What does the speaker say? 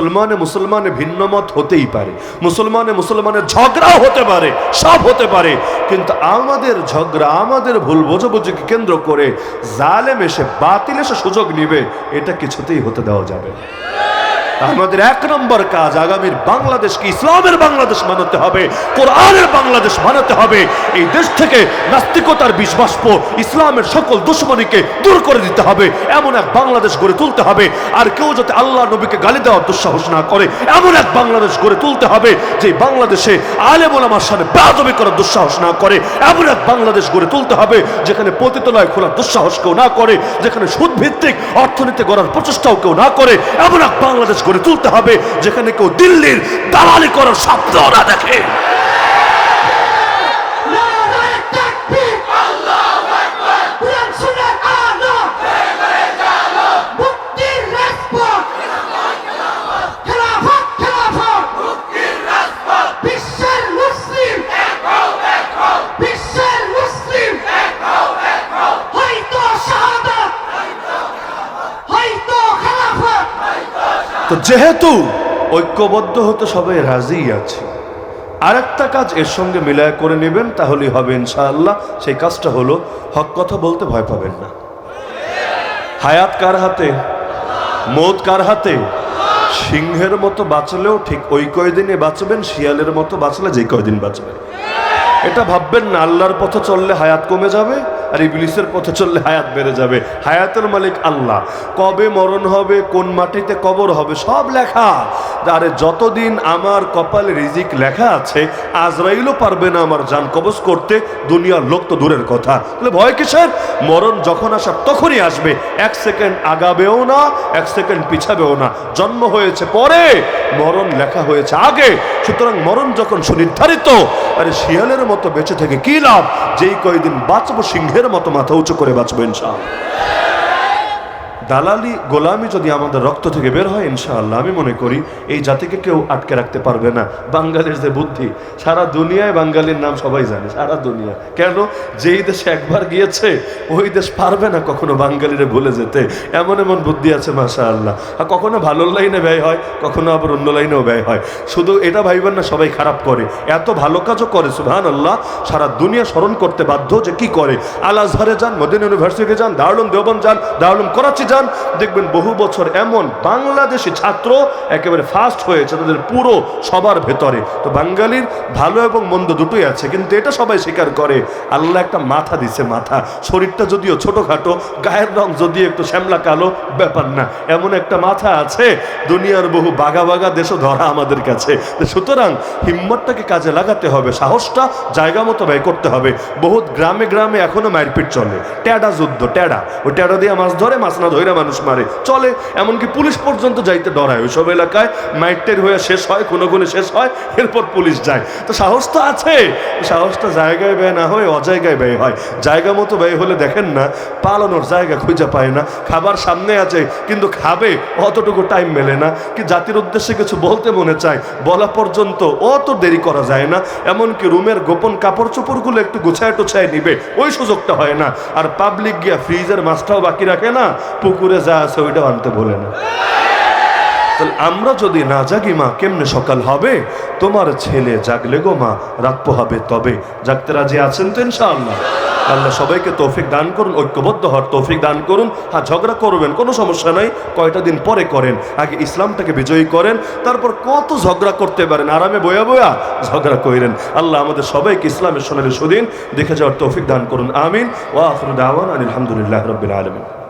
মুসলমানে মুসলমানে ভিন্ন মত হতেই পারে মুসলমানে মুসলমানের ঝগড়াও হতে পারে, সব হতে পারে কিন্তু আমাদের ঝগড়া, আমাদের ভুল বোঝাবুঝিকে কেন্দ্র করে জালেম এসে বাতিল এসে সুযোগ নিবে, এটা কিছুতেই হতে দেওয়া যাবে না। আমাদের এক নম্বর কাজ আগামীর বাংলাদেশকে ইসলামের বাংলাদেশ বানাতে হবে, কোরআনের বাংলাদেশ বানাতে হবে। এই দেশ থেকে নাস্তিকতার বিষবাষ্প ইসলামের সকল দুশ্মনীকে দূর করে দিতে হবে। এমন এক বাংলাদেশ গড়ে তুলতে হবে। আর কেউ যাতে আল্লাহ নবীকে গালি দেওয়ার দুঃসাহস না করে, এমন এক বাংলাদেশ গড়ে তুলতে হবে যে বাংলাদেশে আলেম ওলামার সামনে বেয়াদবি করার দুঃসাহস না করে। এমন এক বাংলাদেশ গড়ে তুলতে হবে যেখানে পতিতলয় খোলার দুঃসাহস কেউ না করে, যেখানে সুদ ভিত্তিক অর্থনীতি গড়ার প্রচেষ্টাও কেউ না করে। এমন এক বাংলাদেশ গড়ে তুলতে হবে যেখানে কেউ দিল্লির দালালি করার স্বপ্ন না দেখে। তো যেহেতু ঐক্যবদ্ধ হতে সবাই রাজি আছে, আরেকটা কাজ এর সঙ্গে মিলায় করে নেবেন, তাহলেই হবে ইনশাআল্লাহ। সেই কাজটা হলো হক কথা বলতে ভয় পাবেন না। হায়াত কার হাতে? মৌত কার হাতে? সিংহের মতো বাঁচলেও ঠিক ওই কয়দিনে বাঁচবেন, শিয়ালের মতো বাঁচলে যে কয়দিন বাঁচবেন এটা ভাববেন না, আল্লাহর পথে চললে হায়াত কমে যাবে আর ইবলিসের পথে চললে হায়াত বেড়ে যাবে। হায়াতের মালিক আল্লাহ। কবে মরণ হবে, কোন মাটিতে কবর হবে, সব লেখা। আরে যতদিন আমার কপালে রিজিক লেখা আছে, আজরাইলও পারবে না আমার জান কবজ করতে, দুনিয়ার লোক তো দূরের কথা। তাহলে ভয় কিসের? মরণ যখন আসার তখনই আসবে। এক সেকেন্ড আগাবেও না, এক সেকেন্ড পিছাবেও না। জন্ম হয়েছে পরে, মরণ লেখা হয়েছে আগে। সুতরাং মরণ যখন সুনির্ধারিত, আরে শিয়ালের মতো বেঁচে থেকে কি লাভ? যেই কয়দিন বাঁচবো সিংহের মতো মাথা উঁচু করে বাঁচবো ইনশাআল্লাহ। দালালি, গোলামি যদি আমাদের রক্ত থেকে বের হয়, ইনশাআল্লাহ, আমি মনে করি এই জাতিকে কেউ আটকে রাখতে পারবে না। বাঙালির যে বুদ্ধি, সারা দুনিয়ায় বাঙালির নাম সবাই জানে, সারা দুনিয়া। কেন? যেই দেশে একবার গিয়েছে, ওই দেশ পারবে না কখনো বাঙালিরে ভুলে যেতে। এমন এমন বুদ্ধি আছে মাশা আল্লাহ আর কখনো ভালো লাইনে ব্যয় হয়, কখনো আবার অন্য লাইনেও ব্যয় হয়। শুধু এটা ভাইবেন না, সবাই খারাপ করে। এত ভালো কাজও করে সুহান আল্লাহ সারা দুনিয়া স্মরণ করতে বাধ্য যে কি করে? আল আজহারে যান, মদিন ইউনিভার্সিটি যান দারুলুম দেওবন যান দারুলুম করাচি যান দেখবেন বহু বছর এমন বাংলাদেশি ছাত্র একেবারে ফার্স্ট হয়েছে তাদের পুরো সবার ভেতরে। তো বাঙালির ভালো এবং মন্দ দুটোই আছে, কিন্তু এটা সবাই স্বীকার করে, আল্লাহ একটা মাথা দিছে মাথা। শরীরটা যদিও ছোটখাটো, গায়ের রং যদিও একটু শ্যামলা কালো, ব্যাপার না। এমন একটা মাথা আছে, দুনিয়ার বহু বাঘা বাঘা দেশও ধরা আমাদের কাছে। সুতরাং হিম্মতটাকে কাজে লাগাতে হবে, সাহসটা জায়গা মতো ব্যয় করতে হবে। বহুত গ্রামে গ্রামে এখনও মারপিট চলে। ট্যাডা যুদ্ধ ট্যাডা ওই ট্যাডা দিয়ে মাছ ধরে, মাছ না ধরে মানুষ মারে। চলে, এমনকি পুলিশ পর্যন্ত যাইতে ডরায়। ওইসব এলাকায় মাইটের হয়ে শেষ হয় কোনো কোনো শেষ হয়, এরপর পুলিশ যায়। তো সাহস তো আছে। সাহসটা জায়গায় ব্যয় না হয়, অজায়গায় ব্যয় হয়। জায়গা মতো ব্যয় হলে দেখেন না, পালানোর জায়গা খুঁজে পায় না। খাবার সামনে আছে, কিন্তু খাবে অতটুকু টাইম মেলে না। কি জাতির উদ্দেশ্যে কিছু বলতে মনে চায়? বলা পর্যন্ত অত দেরি করা যায় না। এমনকি রুমের গোপন কাপড় চোপড়গুলো একটু গুছায় টুছায় নিবে, ওই সুযোগটা হয় না। আর পাবলিক গিয়া ফ্রিজের মাছটাও বাকি রাখে না। পুকুরে যা আছে ওইটাও আনতে বলে না। তাহলে আমরা যদি না জাগি মা, কেমনে সকাল হবে? তোমার ছেলে জাগলে গো মা, রাত পোহাবে তবে। জাগতে রাজি আছেন তো ইনশাআল্লাহ? আল্লাহ সবাইকে তৌফিক দান করুন, ঐক্যবদ্ধ হওয়ার তৌফিক দান করুন। হ্যাঁ ঝগড়া করবেন, কোনো সমস্যা নাই। কয়টা দিন পরে করেন। আগে ইসলামটাকে বিজয়ী করেন, তারপর কত ঝগড়া করতে পারেন। আরামে বয়া বয়া ঝগড়া করেন আল্লাহ আমাদের সবাইকে ইসলামের সোনালী সুদিন। দেখে যাওয়ার তৌফিক দান করুন। আমিন। ওয়া আখরু দাওয়ান আলহামদুলিল্লাহ রবিল আলমিন।